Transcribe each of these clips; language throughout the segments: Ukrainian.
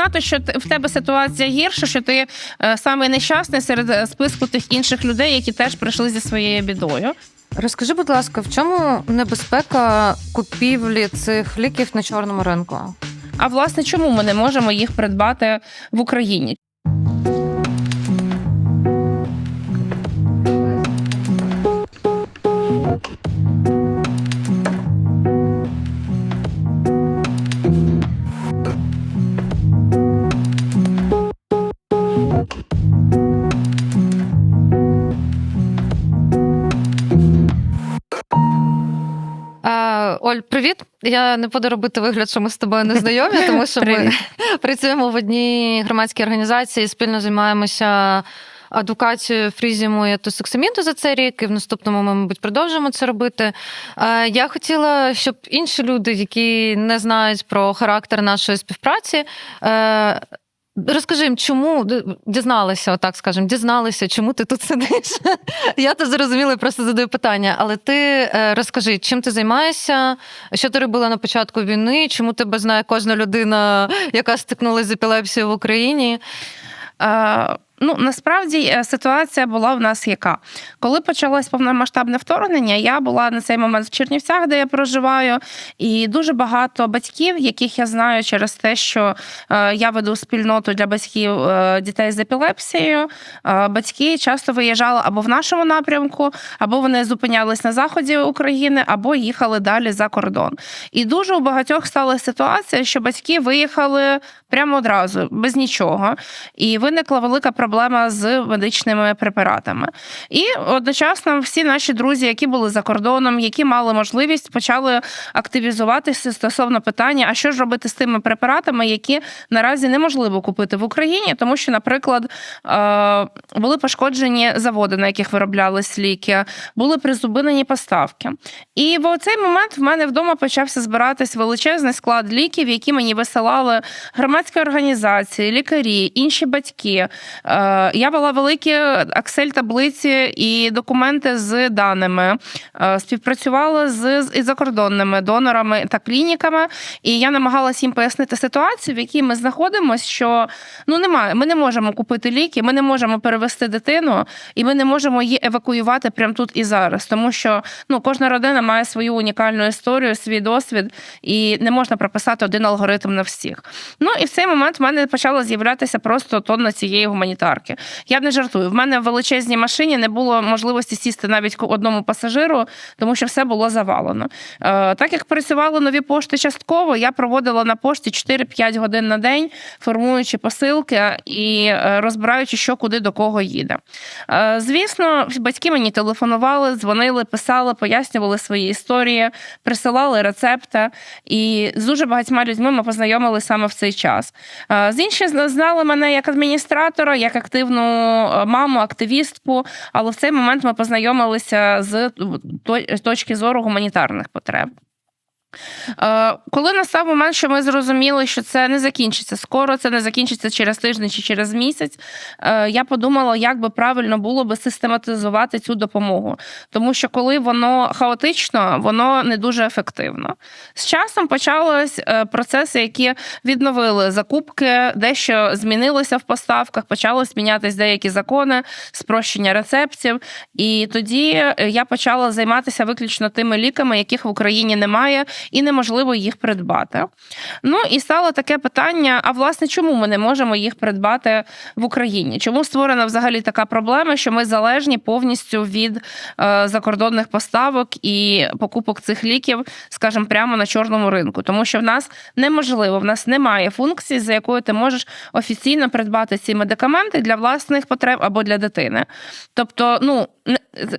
Знати, що в тебе ситуація гірша, що ти саме нещасний серед е, списку тих інших людей, які теж прийшли зі своєю бідою. Розкажи, будь ласка, в чому небезпека купівлі цих ліків на чорному ринку? А власне, чому ми не можемо їх придбати в Україні? Оль, привіт. Я не буду робити вигляд, що ми з тобою не знайомі, тому що ми працюємо в одній громадській організації, спільно займаємося адвокацією фрізіму і тосексамінту за цей рік, і в наступному ми, мабуть, продовжимо це робити. Е, Я хотіла, щоб інші люди, які не знають про характер нашої співпраці, е, Розкажи їм, чому дізналися, отак скажемо, дізналися, чому ти тут сидиш. Я то зрозуміла, просто задаю питання. Але ти е, розкажи, чим ти займаєшся, що ти робила на початку війни, чому тебе знає кожна людина, яка стикнулася з епілепсією в Україні? Ну, насправді е, ситуація була в нас яка? Коли почалось повномасштабне вторгнення, я була на цей момент в Чернівцях, де я проживаю, і дуже багато батьків, яких я знаю через те, що е, я веду спільноту для батьків е, дітей з епілепсією. Батьки часто виїжджали або в нашому напрямку, або вони зупинялись на заході України, або їхали далі за кордон. І дуже у багатьох стала ситуація, що батьки виїхали прямо одразу, без нічого. І виникла велика проблема з медичними препаратами. І одночасно всі наші друзі, які були за кордоном, які мали можливість, почали активізуватися стосовно питання, а що ж робити з тими препаратами, які наразі неможливо купити в Україні, тому що, наприклад, е, були пошкоджені заводи, на яких вироблялись ліки, були призупинені поставки. І в цей момент в мене вдома почався збиратись величезний склад ліків, які мені висилали громадські організації, лікарі, інші батьки. Е, Я вела великі Excel-таблиці і документи з даними, Е, співпрацювала з, і закордонними донорами та клініками. І я намагалась їм пояснити ситуацію, в якій ми знаходимося, що ну немає, ми не можемо купити ліки, ми не можемо перевести дитину, і ми не можемо її евакуювати прямо тут і зараз, тому що ну кожна родина має свою унікальну історію, свій досвід, і не можна прописати один алгоритм на всіх. Ну і в цей момент в мене почала з'являтися просто тонна цієї гуманітарки. Я не жартую. В мене в величезній машині не було можливості сісти навіть одному пасажиру, тому що все було завалено. Е, так як працювали нові пошти частково, я проводила на пошті 4-5 годин на день, формуючи посилки і е, розбираючи, що куди до кого їде. Е, Звісно, батьки мені телефонували, дзвонили, писали, пояснювали свої історії, присилали рецепти. І з дуже багатьма людьми ми познайомилися саме в цей час. З інші знали мене як адміністратора, як активну е, маму, активістку. Але в цей момент ми познайомилися з точки зору гуманітарних потреб. Е, Коли настав момент, що ми зрозуміли, що це не закінчиться скоро, це не закінчиться через тиждень чи через місяць. е, Я подумала, як би правильно було би систематизувати цю допомогу. Тому що коли воно хаотично, воно не дуже ефективно. З часом почались е, процеси, які відновили закупки, дещо змінилося в поставках, почали змінятися деякі закони, спрощення рецептів. І тоді я почала займатися виключно тими ліками, яких в Україні немає, і неможливо їх придбати. Ну і стало таке питання: а власне, чому ми не можемо їх придбати в Україні? Чому створена взагалі така проблема, що ми залежні повністю від е, закордонних поставок і покупок цих ліків, скажімо, прямо на чорному ринку? Тому що в нас неможливо, в нас немає функції, за якою ти можеш офіційно придбати ці медикаменти для власних потреб або для дитини. Тобто, ну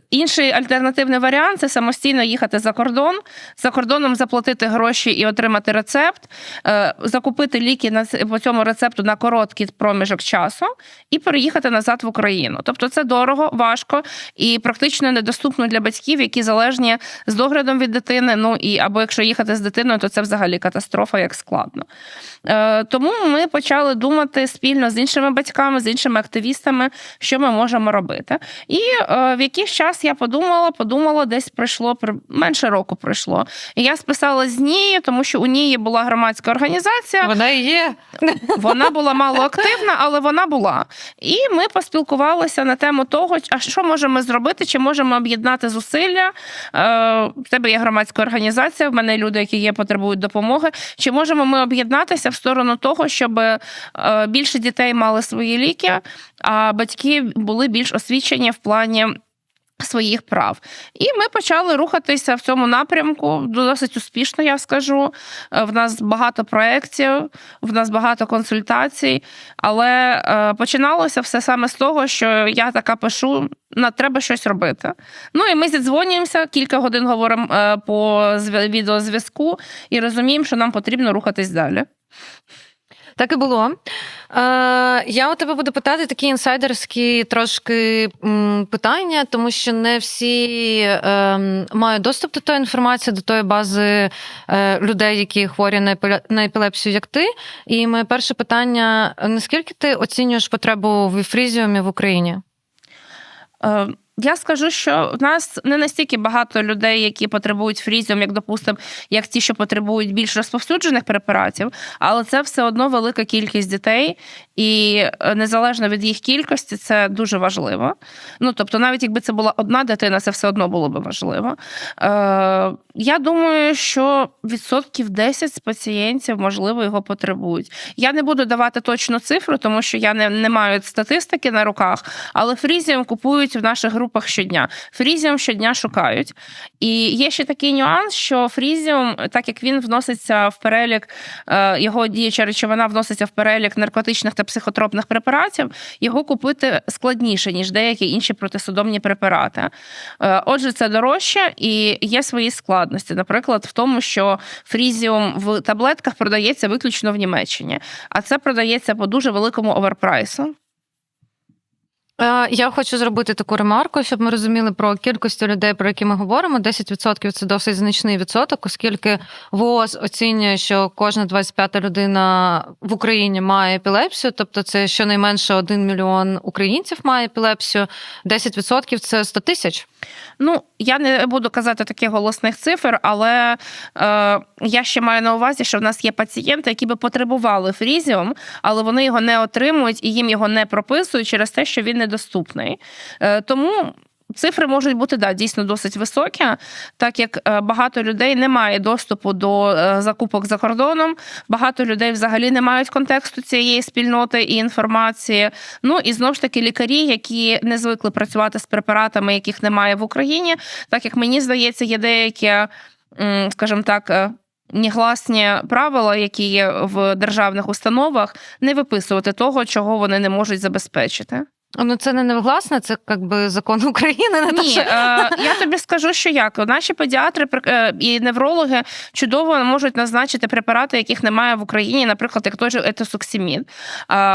інший альтернативний варіант це самостійно їхати за кордон, за кордоном заплатити гроші і отримати рецепт, е, закупити ліки на по цьому рецепту на короткий проміжок часу і переїхати назад в Україну. Тобто це дорого, важко і практично недоступно для батьків, які залежні з доглядом від дитини. Ну і або якщо їхати з дитиною, то це взагалі катастрофа, як складно. Е, Тому ми почали думати спільно з іншими батьками, з іншими активістами, що ми можемо робити. І е, в якийсь час я подумала, подумала, десь пройшло менше року пройшло. І я списалась з ній, тому що у ній була громадська організація. Вона і є. Вона була мало активна, але вона була. І ми поспілкувалися на тему того, а що можемо зробити, чи можемо об'єднати зусилля. Е, в тебе є громадська організація, в мене люди, які є, потребують допомоги. Чи можемо ми об'єднатися в сторону того, щоб е, більше дітей мали свої ліки, а батьки були більш освічені в плані. Своїх прав, і ми почали рухатися в цьому напрямку досить успішно, я скажу. Е, В нас багато проєктів, в нас багато консультацій, але е, починалося все саме з того, що я така пишу: на треба щось робити. Ну і ми зідзвонюємося, кілька годин говоримо е, по зв'я- відеозв'язку і розуміємо, що нам потрібно рухатись далі. Так і було. Е, я у тебе буду питати такі інсайдерські трошки питання, тому що не всі е, мають доступ до тої інформації, до тої бази е, людей, які хворі на епілепсію, як ти. І моє перше питання: наскільки ти оцінюєш потребу в ефрізіумі в Україні? Е, Я скажу, що в нас не настільки багато людей, які потребують фрізіум, як допустимо, як ті, що потребують більш розповсюджених препаратів, але це все одно велика кількість дітей, і е, незалежно від їх кількості, це дуже важливо. Ну тобто, навіть якби це була одна дитина, це все одно було би важливо. Е, Я думаю, що відсотків 10 з пацієнтів можливо його потребують. Я не буду давати точну цифру, тому що я не, не маю статистики на руках, але фрізіум купують в наших групах щодня. Фрізіум щодня шукають. І є ще такий нюанс, що фрізіум, так як він вноситься в перелік, е, його діюча речовина вноситься в перелік наркотичних та психотропних препаратів, його купити складніше, ніж деякі інші протисудомні препарати. Е, Отже, це дорожче і є свої складності. Наприклад, в тому, що фрізіум в таблетках продається виключно в Німеччині, а це продається по дуже великому оверпрайсу. Е, Я хочу зробити таку ремарку, щоб ми розуміли про кількість людей, про які ми говоримо. 10% – це досить значний відсоток, оскільки ВООЗ оцінює, що кожна 25-та людина в Україні має епілепсію, тобто це щонайменше 1 мільйон українців має епілепсію. 10% – це 100 тисяч. Ну, я не буду казати таких голосних цифр, але е, я ще маю на увазі, що в нас є пацієнти, які би потребували фрізіум, але вони його не отримують і їм його не прописують через те, що він недоступний. Е, тому. Цифри можуть бути да, дійсно досить високі, так як е, багато людей не має доступу до е, закупок за кордоном, багато людей взагалі не мають контексту цієї спільноти і інформації. Ну і знову ж таки лікарі, які не звикли працювати з препаратами, яких немає в Україні, так як мені здається, є деякі, скажімо так. Негласні правила, які є в державних установах, не виписувати того, чого вони не можуть забезпечити. Ну це не невгласне, це якби закон України. Не Ні, що- е, я тобі скажу, що як наші педіатри е, і неврологи чудово можуть назначити препарати, яких немає в Україні, наприклад, як той же етосуксимід. Е,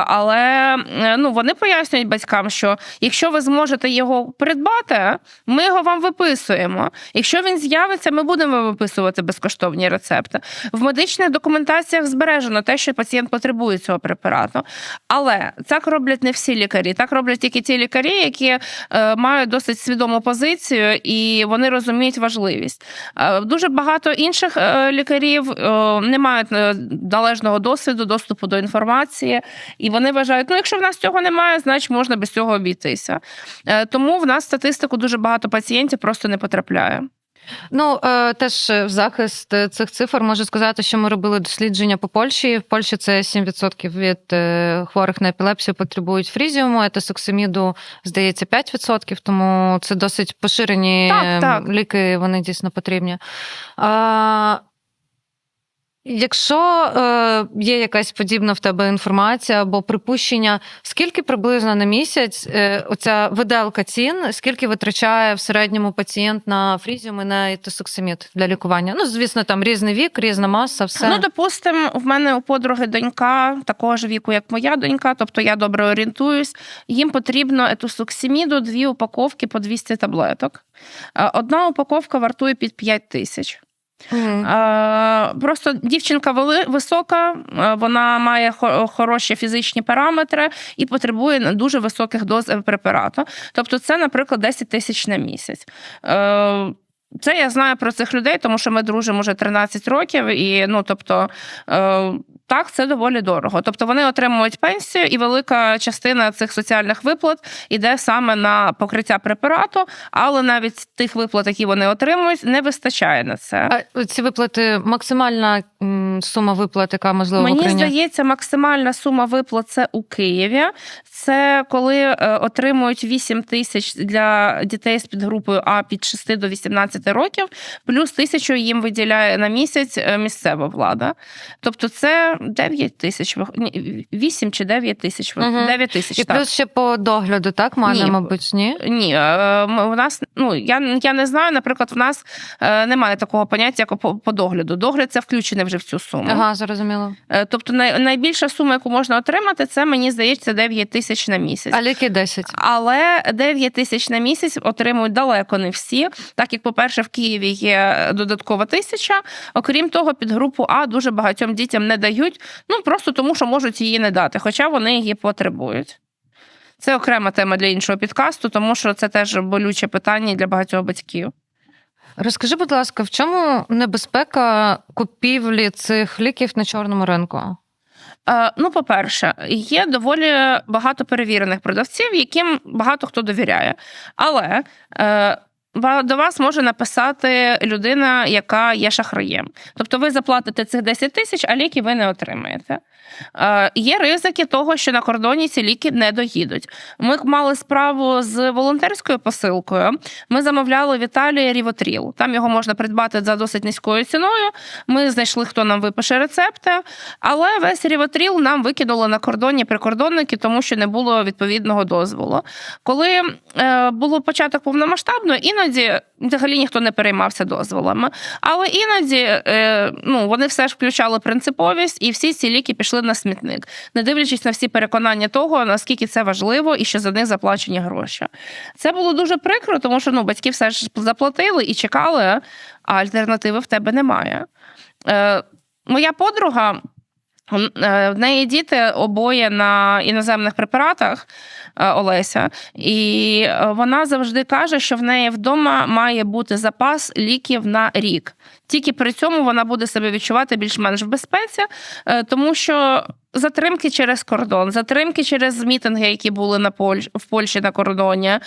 Але ну вони пояснюють батькам, що якщо ви зможете його придбати, ми його вам виписуємо. Якщо він з'явиться, ми будемо виписувати безкоштовні рецепти. В медичних документаціях збережено те, що пацієнт потребує цього препарату. Але так роблять не всі лікарі. Так роблять тільки ті лікарі, які е, мають досить свідому позицію і вони розуміють важливість. Е, Дуже багато інших е, лікарів не мають належного досвіду, доступу до інформації, і вони вважають, ну якщо в нас цього немає, значить можна без цього обійтися. Тому в нас статистику дуже багато пацієнтів просто не потрапляє. Ну е, теж в захист е, цих цифр можу сказати, що ми робили дослідження по Польщі. В Польщі це 7% від е, хворих на епілепсію потребують фрізіуму, етосоксиміду, здається, 5%, тому це досить поширені Так, е, так. ліки, вони дійсно потрібні. Якщо е, є якась подібна в тебе інформація або припущення, скільки приблизно на місяць е, оця виделка цін, скільки витрачає в середньому пацієнт на фрізіум і на етосуксимід для лікування? Ну, звісно, там різний вік, різна маса, все. Ну, допустимо, в мене у подруги донька такого ж віку, як моя донька, тобто я добре орієнтуюсь. Їм потрібно етусуксиміду дві упаковки по 200 таблеток. Е, Одна упаковка вартує під 5 тисяч. Е, Просто дівчинка висока, е, вона має хороші фізичні параметри і потребує дуже високих доз препарату. Тобто, це, наприклад, 10 тисяч на місяць. Е, Це я знаю про цих людей, тому що ми дружимо вже 13 років, і ну тобто. Так, це доволі дорого. Тобто вони отримують пенсію, і велика частина цих соціальних виплат іде саме на покриття препарату, але навіть тих виплат, які вони отримують, не вистачає на це. А ці виплати, максимальна сума виплат, яка можливо в Мені Україні? здається, максимальна сума виплат це у Києві. Це коли е, отримують 8 тисяч для дітей з підгрупою А під 6 до 18 років, плюс тисячу їм виділяє на місяць е, місцева влада. Тобто це 9 тисяч, 8 чи 9 тисяч, Мгм. 9 тисяч. І так. плюс ще по догляду, так, мамі, Ні. мабуть, ні? Ні, е, у нас ну я, я не знаю. Наприклад, в нас е, немає такого поняття, як по, по догляду. Догляд це включене вже в цю суму. Ага, зрозуміло. Е, Тобто най, найбільша сума, яку можна отримати, це мені здається 9 тисяч на місяць. А ліки 10. Але 9 тисяч на місяць отримують далеко не всі. Так як, по-перше, в Києві є додаткова тисяча. Окрім того, під групу А дуже багатьом дітям не дають, ну просто тому, що можуть її не дати, хоча вони її потребують. Це окрема тема для іншого підкасту, тому що це теж болюче питання для багатьох батьків. Розкажи, будь ласка, в чому небезпека купівлі цих ліків на чорному ринку? Е, Ну, по-перше, є доволі багато перевірених продавців, яким багато хто довіряє. Але е, до вас може написати людина, яка є шахраєм. Тобто ви заплатите цих 10 тисяч, а ліки ви не отримаєте. Е, Є ризики того, що на кордоні ці ліки не доїдуть. Ми мали справу з волонтерською посилкою. Ми замовляли в Італії рівотріл. Там його можна придбати за досить низькою ціною. Ми знайшли, хто нам випише рецепти, але весь рівотріл нам викинули на кордоні прикордонники, тому що не було відповідного дозволу. Коли е, було початок повномасштабного, іноді взагалі ніхто не переймався дозволами. Але іноді е, ну, вони все ж включали принциповість, і всі ці ліки пішли на смітник, не дивлячись на всі переконання того, наскільки це важливо і що за них заплачені гроші. Це було дуже прикро, тому що ну, батьки все ж заплатили і чекали, а альтернативи в тебе немає. Е, моя подруга. Е, В неї діти обоє на іноземних препаратах е, Олеся, і е, вона завжди каже, що в неї вдома має бути запас ліків на рік. Тільки при цьому вона буде себе відчувати більш-менш в безпеці, е, тому що затримки через кордон, затримки через мітинги, які були на Польщ, в Польщі на кордоні,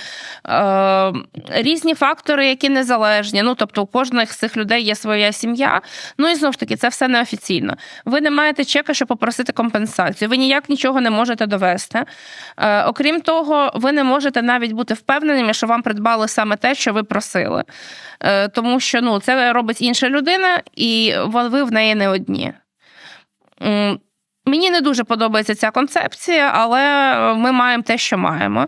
е, різні фактори, які незалежні. Ну тобто, у кожних з цих людей є своя сім'я. Ну і знов ж таки, це все неофіційно. Ви не маєте чека, щоб попросити компенсацію. Ви ніяк нічого не можете довести. Е, окрім того, ви не можете навіть бути впевненими, що вам придбали саме те, що ви просили. Тому що ну, це робить людина, і ви в неї не одні. Мені не дуже подобається ця концепція, але ми маємо те, що маємо.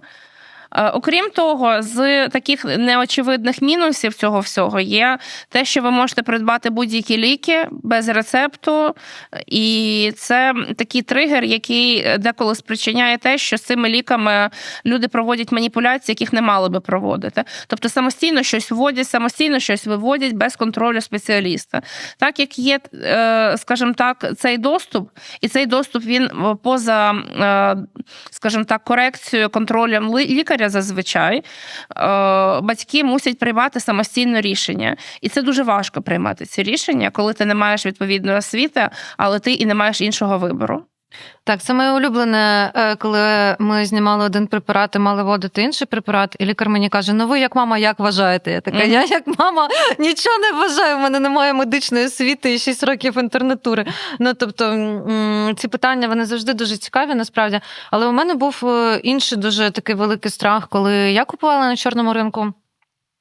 Е, Окрім того, з таких неочевидних мінусів цього всього є те, що ви можете придбати будь-які ліки без рецепту, і це такий тригер, який деколи спричиняє те, що з цими ліками люди проводять маніпуляції, яких не мали би проводити. Тобто самостійно щось вводять, самостійно щось виводять без контролю спеціаліста. Так як є, е, скажімо так, цей доступ, і цей доступ він поза, е, скажімо так, корекцією, контролем ли- лікаря зазвичай, е, батьки мусять приймати самостійно рішення. І це дуже важко приймати ці рішення, коли ти не маєш відповідної освіти, але ти і не маєш іншого вибору. Так, це моє улюблене, е, коли ми знімали один препарат і мали вводити інший препарат, і лікар мені каже: Ну ви як мама, як вважаєте? Я така, я як мама нічого не вважаю. У мене немає медичної освіти і 6 років інтернатури. Ну тобто ці питання вони завжди дуже цікаві, насправді. Але у мене був е, інший дуже такий великий страх, коли я купувала на чорному ринку.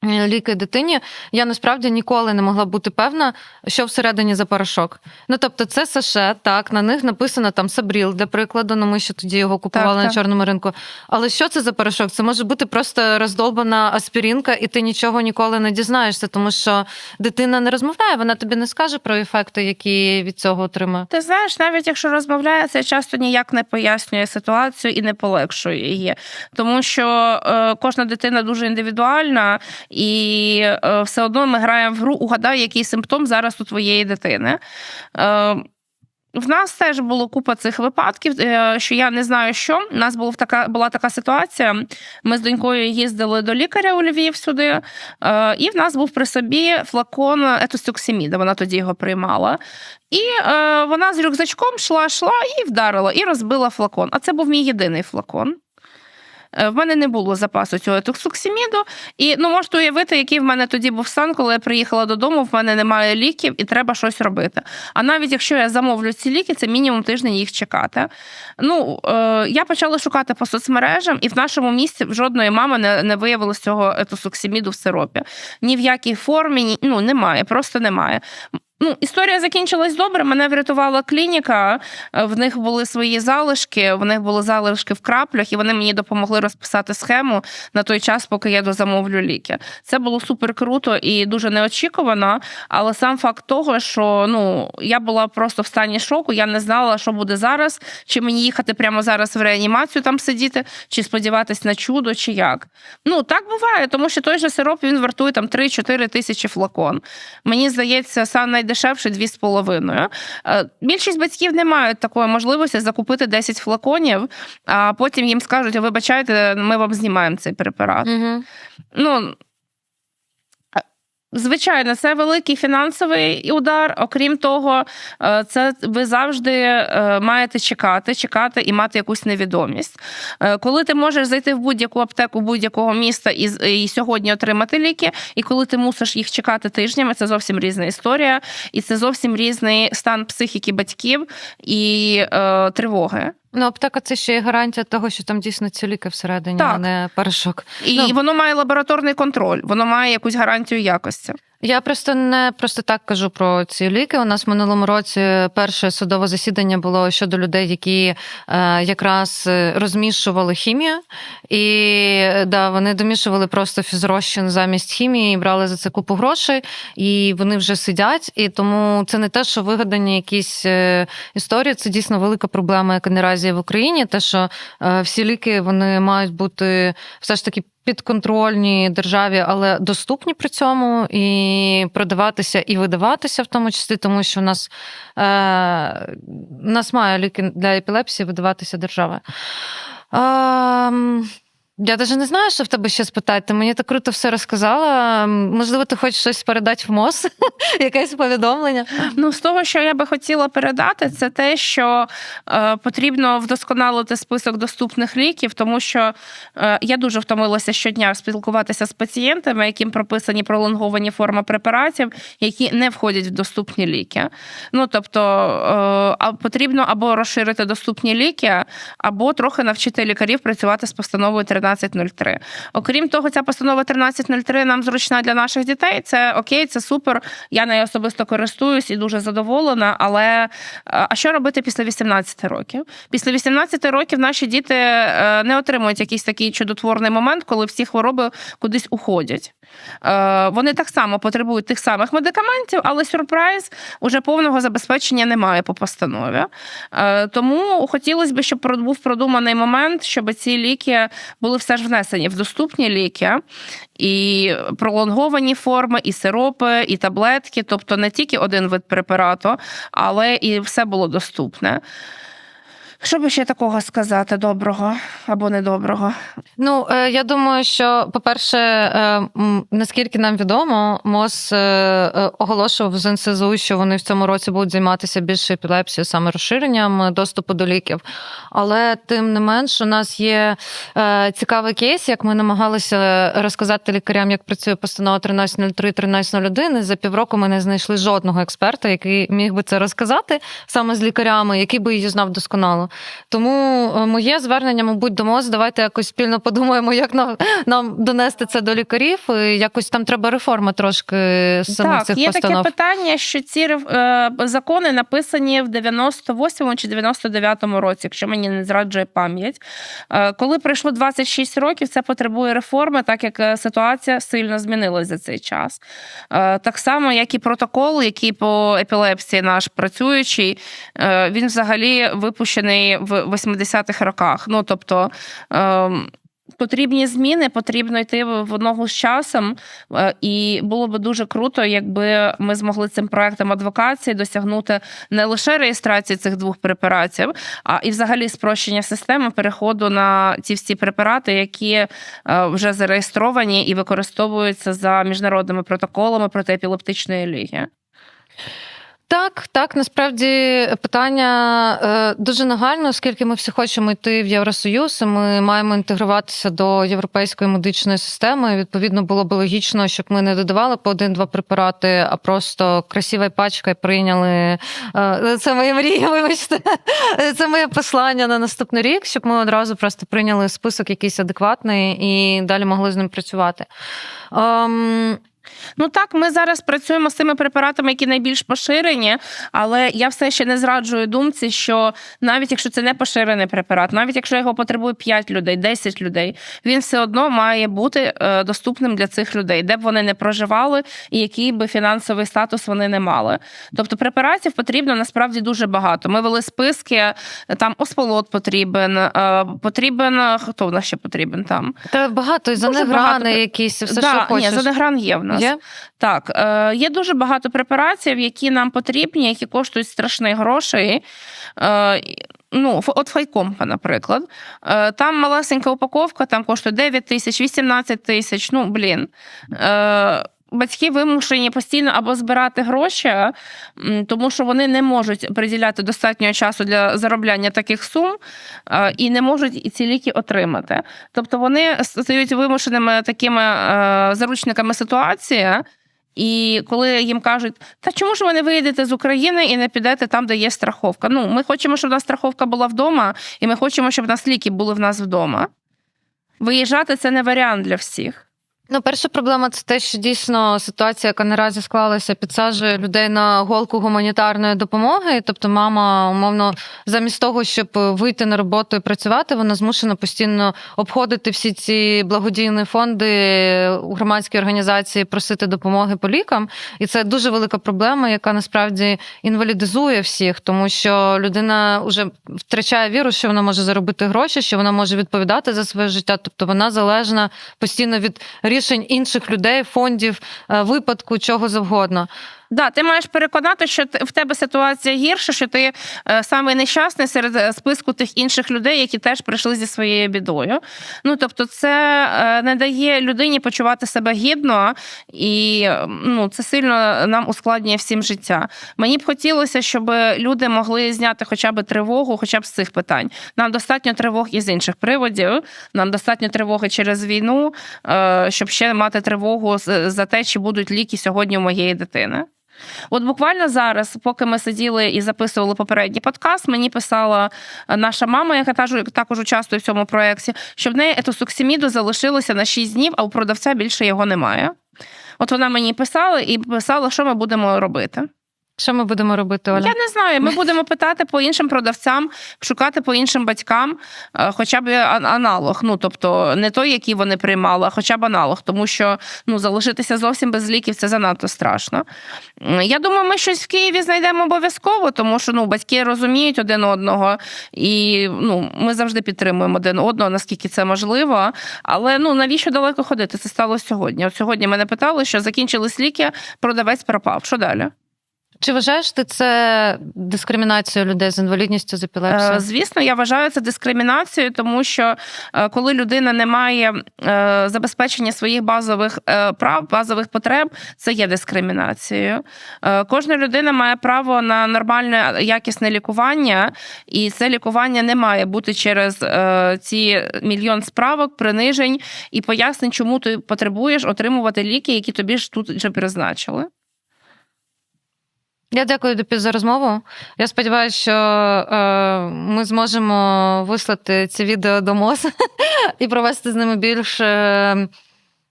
Е, Ліки дитині, я насправді ніколи не могла бути певна, що всередині за порошок. Ну тобто, це саше, так, на них написано там Сабріл, для прикладу, ну ми ще тоді його купували Так, на так. чорному ринку. Але що це за порошок? Це може бути просто роздолбана аспірінка, і ти нічого ніколи не дізнаєшся, тому що дитина не розмовляє, вона тобі не скаже про ефекти, які від цього отримає. Ти знаєш, навіть якщо розмовляє, це часто ніяк не пояснює ситуацію і не полегшує її, тому що е, кожна дитина дуже індивідуальна, і е, все одно ми граємо в гру, угадай, який симптом зараз у твоєї дитини. Е, в нас теж було купа цих випадків, е, що я не знаю, що. У нас була така, була така ситуація. Ми з донькою їздили до лікаря у Львів сюди, і в нас був при собі флакон етостюксиміда, вона тоді його приймала. І вона з рюкзачком йшла, йшла і вдарила, і розбила флакон. А це був мій єдиний флакон. Е, В мене не було запасу цього токсуксиміду. І ну можете уявити, який в мене тоді був стан, коли я приїхала додому, в мене немає ліків і треба щось робити. А навіть якщо я замовлю ці ліки, це мінімум тиждень їх чекати. Ну е, я почала шукати по соцмережам, і в нашому місті в жодної мами не, не виявилось цього етосуксиміду в сиропі. Ні в якій формі, ні, ну немає, просто немає. Ну, історія закінчилась добре. Мене врятувала клініка. е, В них були свої залишки, в них були залишки в краплях, і вони мені допомогли розписати схему на той час, поки я дозамовлю ліки. Це було супер круто і дуже неочікувано. Але сам факт того, що ну я була просто в стані шоку, я не знала, що буде зараз, чи мені їхати прямо зараз в реанімацію там сидіти, чи сподіватись на чудо, чи як. Ну так буває, тому що той же сироп він вартує там 3-4 тисячі флакон. Мені здається, сам найдешевший 2,5. Е, Більшість батьків не мають такої можливості закупити 10 флаконів, а потім їм скажуть: «А, вибачайте, ми вам знімаємо цей препарат. Угу. Ну, Звичайно, це великий фінансовий удар. Окрім того, е, це ви завжди е, маєте чекати, чекати і мати якусь невідомість. Е, Коли ти можеш зайти в будь-яку аптеку будь-якого міста і, і сьогодні отримати ліки, і коли ти мусиш їх чекати тижнями, це зовсім різна історія, і це зовсім різний стан психіки батьків і е, тривоги. Ну, аптека це ще є гарантія того, що там дійсно ці ліки всередині, Так. а не порошок. І Ну. воно має лабораторний контроль, воно має якусь гарантію якості. Я просто не просто так кажу про ці ліки. У нас в минулому році перше судове засідання було щодо людей, які е, якраз е, розмішували хімію, і е, да, вони домішували просто фізрозчин замість хімії і брали за це купу грошей, і вони вже сидять. І тому це не те, що вигадані якісь е, історії. Це дійсно велика проблема, яка наразі в Україні. Те, що е, всі ліки вони мають бути все ж таки підконтрольні державі, але доступні при цьому і продаватися і видаватися, в тому числі, тому що в нас, е, нас має ліки для епілепсії видаватися держава. Е, я навіть не знаю, що в тебе ще спитати. Ти мені так круто все розказала. Можливо, ти хочеш щось передати в МОЗ, якесь повідомлення. Ну, з того, що я би хотіла передати, це те, що е, потрібно вдосконалити список доступних ліків, тому що е, я дуже втомилася щодня спілкуватися з пацієнтами, яким прописані пролонговані форми препаратів, які не входять в доступні ліки. Ну тобто е, потрібно або розширити доступні ліки, або трохи навчити лікарів працювати з постановою 1303. Окрім того, ця постанова 1303 нам зручна для наших дітей. Це окей, це супер. Я нею особисто користуюсь і дуже задоволена. Але е, а що робити після 18 років? Після 18 років наші діти е, не отримують якийсь такий чудотворний момент, коли всі хвороби кудись уходять. Е, Вони так само потребують тих самих медикаментів, але сюрприз уже повного забезпечення немає по постанові. Тому хотілося б, щоб був продуманий момент, щоб ці ліки були все ж внесені в доступні ліки, і пролонговані форми, і сиропи, і таблетки, тобто не тільки один вид препарату, але і все було доступне. Що би ще такого сказати доброго або недоброго? Ну, е, я думаю, що, по-перше, е, наскільки нам відомо, МОЗ е, оголошував з НСЗУ, що вони в цьому році будуть займатися більше епілепсією, саме розширенням доступу до ліків. Але тим не менш, у нас є цікавий кейс, як ми намагалися розказати лікарям, як працює постанова 1303, 1301. І за півроку ми не знайшли жодного експерта, який міг би це розказати саме з лікарями, який би її знав досконало. Тому е, моє звернення, мабуть, до МОЗ, давайте якось спільно подумаємо, як нам, нам донести це до лікарів. І Якось там треба реформа трошки самих Так, цих є постанов. таке питання, що ці е, закони написані в 98-му чи 99-му році, якщо мені не зраджує пам'ять. Е, коли пройшло 26 років, це потребує реформи, так як е, ситуація сильно змінилась за цей час. Е, так само, як і протокол, який по епілепсії наш працюючий, е, він взагалі випущений в 80-х роках. Ну тобто. ем, Потрібні зміни, потрібно йти в ногу з часом, е, і було би дуже круто, якби ми змогли цим проектом адвокації досягнути не лише реєстрації цих двох препаратів, а і взагалі спрощення системи переходу на ці всі препарати, які е, вже зареєстровані і використовуються за міжнародними протоколами протиепілептичної ліги. Так, так, насправді питання е, дуже нагальне, оскільки ми всі хочемо йти в Євросоюз, і ми маємо інтегруватися до європейської медичної системи. Відповідно, було б логічно, щоб ми не додавали по один-два препарати, а просто красивою пачкою прийняли. Е, це моя мрія, вибачте. Це моє послання на наступний рік, щоб ми одразу просто прийняли список якийсь адекватний і далі могли з ним працювати. Ну так, ми зараз працюємо з тими препаратами, які найбільш поширені, але я все ще не зраджую думці, що навіть якщо це не поширений препарат, навіть якщо його потребує 5 людей, 10 людей, він все одно має бути е, доступним для цих людей, де б вони не проживали і який би фінансовий статус вони не мали. Тобто препаратів потрібно насправді дуже багато. Ми вели списки, там осполот потрібен, е, потрібен хто в нас ще потрібен там. та багато і занеграни багато. якісь, все, да, що хочеш. Ні, Занегран є в нас. Є? Так, е, є дуже багато препаратів, які нам потрібні, які коштують страшні грошей. Е, ну, от Файкомпа, наприклад. Е, там малесенька упаковка, там коштує 9 тисяч, 18 тисяч. Ну, блін. Е, Батьки вимушені постійно або збирати гроші, тому що вони не можуть приділяти достатньо часу для заробляння таких сум е, і не можуть і ці ліки отримати. Тобто вони стають вимушеними такими е, заручниками ситуації. І коли їм кажуть, та чому ж ви не виїдете з України і не підете там, де є страховка? Ну, ми хочемо, щоб у нас страховка була вдома, і ми хочемо, щоб у нас ліки були в нас вдома. Виїжджати це не варіант для всіх. Ну, перша проблема це те, що дійсно ситуація, яка наразі склалася, підсаджує людей на голку гуманітарної допомоги. Тобто, мама, умовно, замість того, щоб вийти на роботу і працювати, вона змушена постійно обходити всі ці благодійні фонди у громадській організації, просити допомоги по лікам. І це дуже велика проблема, яка насправді інвалідизує всіх, тому що людина вже втрачає віру, що вона може заробити гроші, що вона може відповідати за своє життя. Тобто вона залежна постійно від рішень інших людей, фондів, е, випадку, чого завгодно. Да, ти маєш переконати, що в тебе ситуація гірша, що ти е, самий нещасний серед е, списку тих інших людей, які теж прийшли зі своєю бідою. Ну тобто, це е, не дає людині почувати себе гідно, і ну, це сильно нам ускладнює всім життя. Мені б хотілося, щоб люди могли зняти хоча б тривогу, хоча б з цих питань. Нам достатньо тривог і з інших приводів. Нам достатньо тривоги через війну, е, щоб ще мати тривогу за те, чи будуть ліки сьогодні у моєї дитини. От буквально зараз, поки ми сиділи і записували попередній подкаст, мені писала е, наша мама, яка також, участвує в цьому проєкті, що в неї етосуксиміду залишилося на 6 днів, а у продавця більше його немає. От вона мені писала і писала, що ми будемо робити. Що ми будемо робити, Оля? Я не знаю. Ми будемо питати по іншим продавцям, шукати по іншим батькам, е, хоча б аналог. Ну тобто не той, який вони приймали, а хоча б аналог, тому що ну залишитися зовсім без ліків це занадто страшно. Я думаю, ми щось в Києві знайдемо обов'язково, тому що ну батьки розуміють один одного, і ну ми завжди підтримуємо один одного, наскільки це можливо. Але ну навіщо далеко ходити? Це сталося сьогодні. От сьогодні мене питали, що закінчились ліки, продавець пропав. Що далі? Чи вважаєш ти це дискримінацією людей з інвалідністю з Е, епілепсією? Звісно, я вважаю це дискримінацією, тому що е, коли людина не має е, забезпечення своїх базових е, прав, базових потреб, це є дискримінацією. Е, Кожна людина має право на нормальне якісне лікування, і це лікування не має бути через е, ці мільйон справок, принижень і пояснень, чому ти потребуєш отримувати ліки, які тобі ж тут вже призначили. Я дякую тобі за розмову. Я сподіваюся, що е, ми зможемо вислати ці відео до МОЗ і провести з ними більше.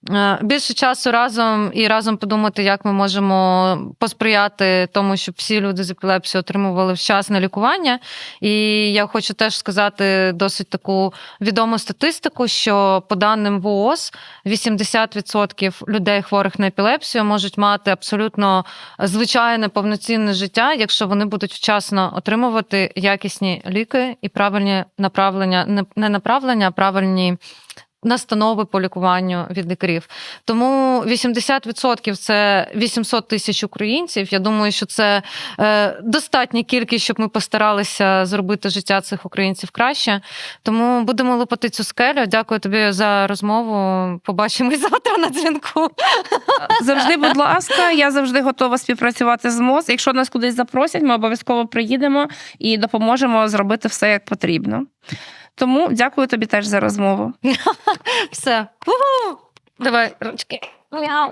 Е, Більше часу разом і разом подумати, як ми можемо посприяти тому, щоб всі люди з епілепсією отримували вчасне лікування. І я хочу теж сказати досить таку відому статистику, що по даним ВООЗ 80% людей, хворих на епілепсію, можуть мати абсолютно звичайне повноцінне життя, якщо вони будуть вчасно отримувати якісні ліки і правильні направлення, не- не направлення, а правильні настанови по лікуванню від лікарів. Тому 80% це 800 тисяч українців. Я думаю, що це е, достатня кількість, щоб ми постаралися зробити життя цих українців краще. Тому будемо лопати цю скелю. Дякую тобі за розмову. Побачимось завтра на дзвінку. Завжди, будь ласка, я завжди готова співпрацювати з МОЗ. Якщо нас кудись запросять, ми обов'язково приїдемо і допоможемо зробити все як потрібно. Тому дякую тобі теж за розмову. Все. Давай, ручки. Мяу.